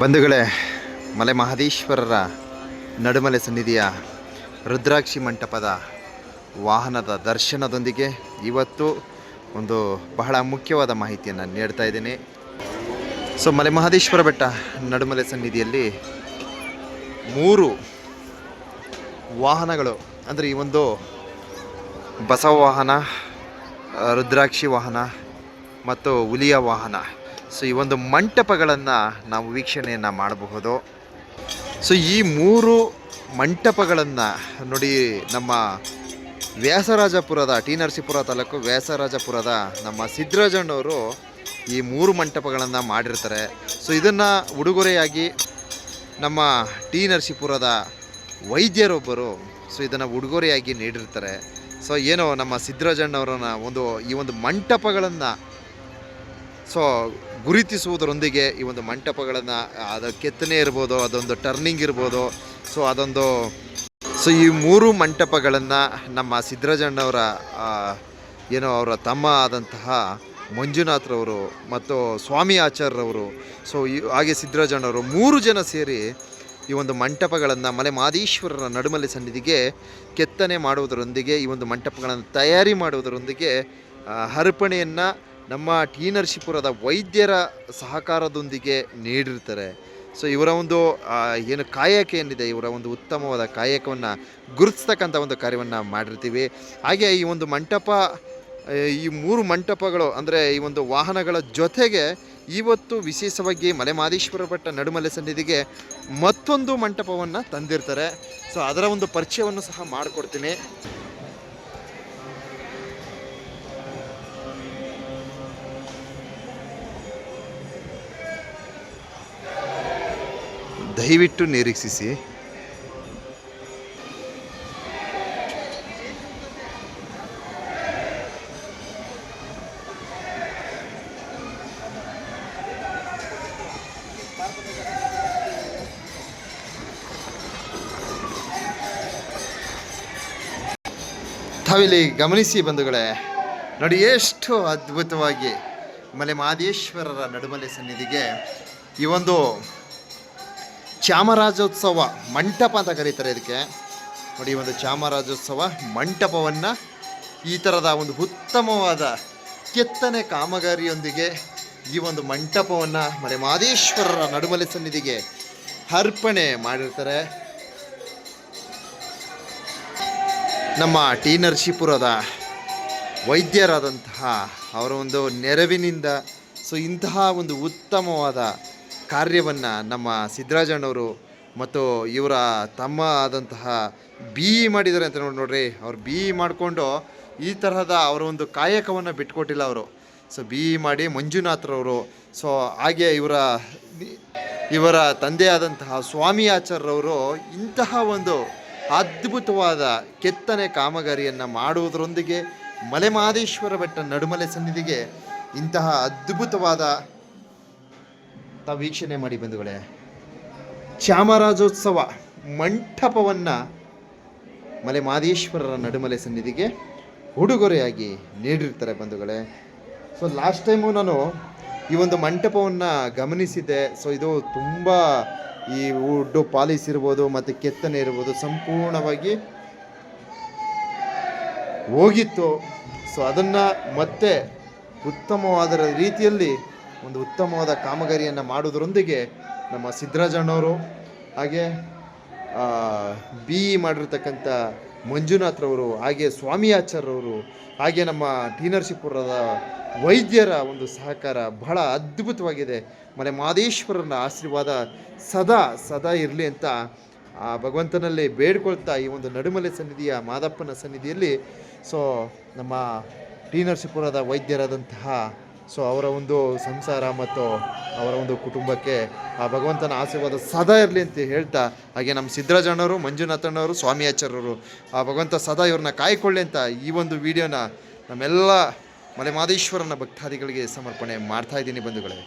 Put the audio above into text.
ಬಂಧುಗಳೇ, ಮಲೆ ಮಹದೇಶ್ವರರ ನಡುಮಲೆ ಸನ್ನಿಧಿಯ ರುದ್ರಾಕ್ಷಿ ಮಂಟಪದ ವಾಹನದ ದರ್ಶನದೊಂದಿಗೆ ಇವತ್ತು ಒಂದು ಬಹಳ ಮುಖ್ಯವಾದ ಮಾಹಿತಿಯನ್ನು ನೀಡ್ತಾ ಇದ್ದೀನಿ. ಸೊ ಮಲೆ ಮಹದೇಶ್ವರ ಬೆಟ್ಟ ನಡುಮಲೆ ಸನ್ನಿಧಿಯಲ್ಲಿ ಮೂರು ವಾಹನಗಳು, ಅಂದರೆ ಈ ಒಂದು ಬಸವ ವಾಹನ, ರುದ್ರಾಕ್ಷಿ ವಾಹನ ಮತ್ತು ಹುಲಿಯ ವಾಹನ ಸೊ ಈ ಒಂದು ಮಂಟಪಗಳನ್ನು ನಾವು ವೀಕ್ಷಣೆಯನ್ನು ಮಾಡಬಹುದು. ಸೊ ಈ ಮೂರು ಮಂಟಪಗಳನ್ನು ನೋಡಿ ನಮ್ಮ ವ್ಯಾಸರಾಜಪುರದ, ಟಿ ನರಸೀಪುರ ತಾಲೂಕು ವ್ಯಾಸರಾಜಪುರದ ನಮ್ಮ ಸಿದ್ದರಾಜಣ್ಣವರು ಈ ಮೂರು ಮಂಟಪಗಳನ್ನು ಮಾಡಿರ್ತಾರೆ. ಸೊ ಇದನ್ನು ಉಡುಗೊರೆಯಾಗಿ ನಮ್ಮ ಟಿ ನರಸೀಪುರದ ವೈದ್ಯರೊಬ್ಬರು ಸೊ ಇದನ್ನು ಉಡುಗೊರೆಯಾಗಿ ನೀಡಿರ್ತಾರೆ. ಸೊ ಏನೋ ನಮ್ಮ ಸಿದ್ದರಾಜಣ್ಣವರನ್ನ ಒಂದು, ಈ ಒಂದು ಮಂಟಪಗಳನ್ನು ಸೊ ಗುರುತಿಸುವುದರೊಂದಿಗೆ ಈ ಒಂದು ಮಂಟಪಗಳನ್ನು, ಅದು ಕೆತ್ತನೆ ಇರ್ಬೋದು, ಅದೊಂದು ಟರ್ನಿಂಗ್ ಇರ್ಬೋದು. ಸೊ ಅದೊಂದು ಸೊ ಈ ಮೂರು ಮಂಟಪಗಳನ್ನು ನಮ್ಮ ಸಿದ್ದರಾಜಣ್ಣವರ ಏನೋ ಅವರ ತಮ್ಮ ಆದಂತಹ ಮಂಜುನಾಥ್ರವರು ಮತ್ತು ಸ್ವಾಮಿ ಆಚಾರ್ಯರವರು ಸೊ ಈ, ಹಾಗೆ ಸಿದ್ದರಾಜಣ್ಣವರು ಮೂರು ಜನ ಸೇರಿ ಈ ಒಂದು ಮಂಟಪಗಳನ್ನು, ಮಲೆ ಮಾದೇಶ್ವರರ ನಡುಮಲೆ ಸನ್ನಿಧಿಗೆ ಕೆತ್ತನೆ ಮಾಡುವುದರೊಂದಿಗೆ, ಈ ಒಂದು ಮಂಟಪಗಳನ್ನು ತಯಾರಿ ಮಾಡುವುದರೊಂದಿಗೆ ಅರ್ಪಣೆಯನ್ನು ನಮ್ಮ ಟಿ ನರಸೀಪುರದ ವೈದ್ಯರ ಸಹಕಾರದೊಂದಿಗೆ ನೀಡಿರ್ತಾರೆ. ಸೊ ಇವರ ಒಂದು ಏನು ಕಾಯಕ ಏನಿದೆ, ಇವರ ಒಂದು ಉತ್ತಮವಾದ ಕಾಯಕವನ್ನು, ಗುರುತಿಸ್ತಕ್ಕಂಥ ಒಂದು ಕಾರ್ಯವನ್ನು ಮಾಡಿರ್ತೀವಿ. ಹಾಗೆ ಈ ಒಂದು ಮಂಟಪ ಈ ಮೂರು ಮಂಟಪಗಳು, ಅಂದರೆ ಈ ಒಂದು ವಾಹನಗಳ ಜೊತೆಗೆ ಇವತ್ತು ವಿಶೇಷವಾಗಿ ಮಲೆಮಾದೇಶ್ವರ ಭಟ್ಟ ನಡುಮಲೆ ಸನ್ನಿಧಿಗೆ ಮತ್ತೊಂದು ಮಂಟಪವನ್ನು ತಂದಿರ್ತಾರೆ. ಸೊ ಅದರ ಒಂದು ಪರಿಚಯವನ್ನು ಸಹ ಮಾಡಿಕೊಡ್ತೀನಿ. ದಯವಿಟ್ಟು ನಿರೀಕ್ಷಿಸಿ. ತಾವಿಲ್ಲಿ ಗಮನಿಸಿ ಬಂಧುಗಳೇ ನೋಡಿ ಎಷ್ಟು ಅದ್ಭುತವಾಗಿ ಮಲೆ ಮಹದೇಶ್ವರರ ನಡುಮಲೆ ಸನ್ನಿಧಿಗೆ ಈ ಒಂದು ಚಾಮರಾಜೋತ್ಸವ ಮಂಟಪ ಅಂತ ಕರೀತಾರೆ ಇದಕ್ಕೆ. ನೋಡಿ ಒಂದು ಚಾಮರಾಜೋತ್ಸವ ಮಂಟಪವನ್ನು ಈ ಥರದ ಒಂದು ಉತ್ತಮವಾದ ಕೆತ್ತನೆ ಕಾಮಗಾರಿಯೊಂದಿಗೆ ಈ ಒಂದು ಮಂಟಪವನ್ನು ಮಲೆ ಮಹದೇಶ್ವರರ ನಡುಮಲೆ ಸನ್ನಿಧಿಗೆ ಅರ್ಪಣೆ ಮಾಡಿರ್ತಾರೆ. ನಮ್ಮ ಟಿ ನರಸೀಪುರದ ವೈದ್ಯರಾದಂತಹ ಅವರ ಒಂದು ನೆರವಿನಿಂದ ಸೊ ಇಂತಹ ಒಂದು ಉತ್ತಮವಾದ ಕಾರ್ಯವನ್ನು ನಮ್ಮ ಸಿದ್ದರಾಜಣ್ಣವರು ಮತ್ತು ಇವರ ತಮ್ಮ ಆದಂತಹ ಬಿ ಇ ಮಾಡಿದ್ದಾರೆ ಅಂತ ನೋಡಿ ನೋಡ್ರಿ. ಅವ್ರು ಬಿ ಇ ಮಾಡಿಕೊಂಡು ಈ ತರಹದ ಅವರ ಒಂದು ಕಾಯಕವನ್ನು ಬಿಟ್ಕೊಟ್ಟಿಲ್ಲ ಅವರು. ಸೊ ಬಿ ಇ ಮಾಡಿ ಮಂಜುನಾಥ್ರವರು ಸೊ ಹಾಗೆ ಇವರ ಇವರ ತಂದೆಯಾದಂತಹ ಸ್ವಾಮಿ ಆಚಾರ್ಯರವರು ಇಂತಹ ಒಂದು ಅದ್ಭುತವಾದ ಕೆತ್ತನೆ ಕಾಮಗಾರಿಯನ್ನು ಮಾಡುವುದರೊಂದಿಗೆ ಮಲೆಮಹದೇಶ್ವರ ಬೆಟ್ಟ ನಡುಮಲೆ ಸನ್ನಿಧಿಗೆ ಇಂತಹ ಅದ್ಭುತವಾದ ತಾವು ವೀಕ್ಷಣೆ ಮಾಡಿ ಬಂಧುಗಳೇ. ಚಾಮರಾಜೋತ್ಸವ ಮಂಟಪವನ್ನು ಮಲೆ ಮಾದೇಶ್ವರರ ನಡುಮಲೆ ಸನ್ನಿಧಿಗೆ ಉಡುಗೊರೆಯಾಗಿ ನೀಡಿರ್ತಾರೆ ಬಂಧುಗಳೇ. ಸೊ ಲಾಸ್ಟ್ ಟೈಮು ನಾನು ಈ ಒಂದು ಮಂಟಪವನ್ನು ಗಮನಿಸಿದ್ದೆ. ಸೊ ಇದು ತುಂಬ ಈ ವುಡ್ಡು ಪಾಲಿಸ್ ಇರ್ಬೋದು, ಮತ್ತು ಕೆತ್ತನೆ ಇರ್ಬೋದು, ಸಂಪೂರ್ಣವಾಗಿ ಹೋಗಿತ್ತು. ಸೊ ಅದನ್ನು ಮತ್ತೆ ಉತ್ತಮವಾದ ರೀತಿಯಲ್ಲಿ ಒಂದು ಉತ್ತಮವಾದ ಕಾಮಗಾರಿಯನ್ನು ಮಾಡುವುದರೊಂದಿಗೆ ನಮ್ಮ ಸಿದ್ದರಾಜಣ್ಣವರು ಹಾಗೆ ಬಿ ಇ ಮಾಡಿರ್ತಕ್ಕಂಥ ಮಂಜುನಾಥ್ರವರು ಹಾಗೆ ಸ್ವಾಮಿ ಆಚಾರ್ಯರವರು ಹಾಗೆ ನಮ್ಮ ಟಿ ನರಸೀಪುರದ ವೈದ್ಯರ ಒಂದು ಸಹಕಾರ ಬಹಳ ಅದ್ಭುತವಾಗಿದೆ. ಮನೆ ಮಾದೇಶ್ವರನ ಆಶೀರ್ವಾದ ಸದಾ ಸದಾ ಇರಲಿ ಅಂತ ಆ ಭಗವಂತನಲ್ಲಿ ಬೇಡ್ಕೊಳ್ತಾ ಈ ಒಂದು ನಡುಮಲೆ ಸನ್ನಿಧಿಯ ಮಾದಪ್ಪನ ಸನ್ನಿಧಿಯಲ್ಲಿ ಸೊ, ನಮ್ಮ ಟೀನರ್ಶಿಪುರದ ವೈದ್ಯರಾದಂತಹ ಸೊ ಅವರ ಒಂದು ಸಂಸಾರ ಮತ್ತು ಅವರ ಒಂದು ಕುಟುಂಬಕ್ಕೆ ಆ ಭಗವಂತನ ಆಶೀರ್ವಾದ ಸದಾ ಇರಲಿ ಅಂತ ಹೇಳ್ತಾ, ಹಾಗೆ ನಮ್ಮ ಸಿದ್ದರಾಜಣ್ಣವರು ಮಂಜುನಾಥಣ್ಣವರು, ಸ್ವಾಮಿ ಆಚಾರ್ಯರು, ಆ ಭಗವಂತ ಸದಾ ಇವ್ರನ್ನ ಕಾಯ್ಕೊಳ್ಳಿ ಅಂತ ಈ ಒಂದು ವಿಡಿಯೋನ ನಮ್ಮೆಲ್ಲ ಮಲೆಮಾದೇಶ್ವರನ ಭಕ್ತಾದಿಗಳಿಗೆ ಸಮರ್ಪಣೆ ಮಾಡ್ತಾ ಇದ್ದೀನಿ ಬಂಧುಗಳೇ.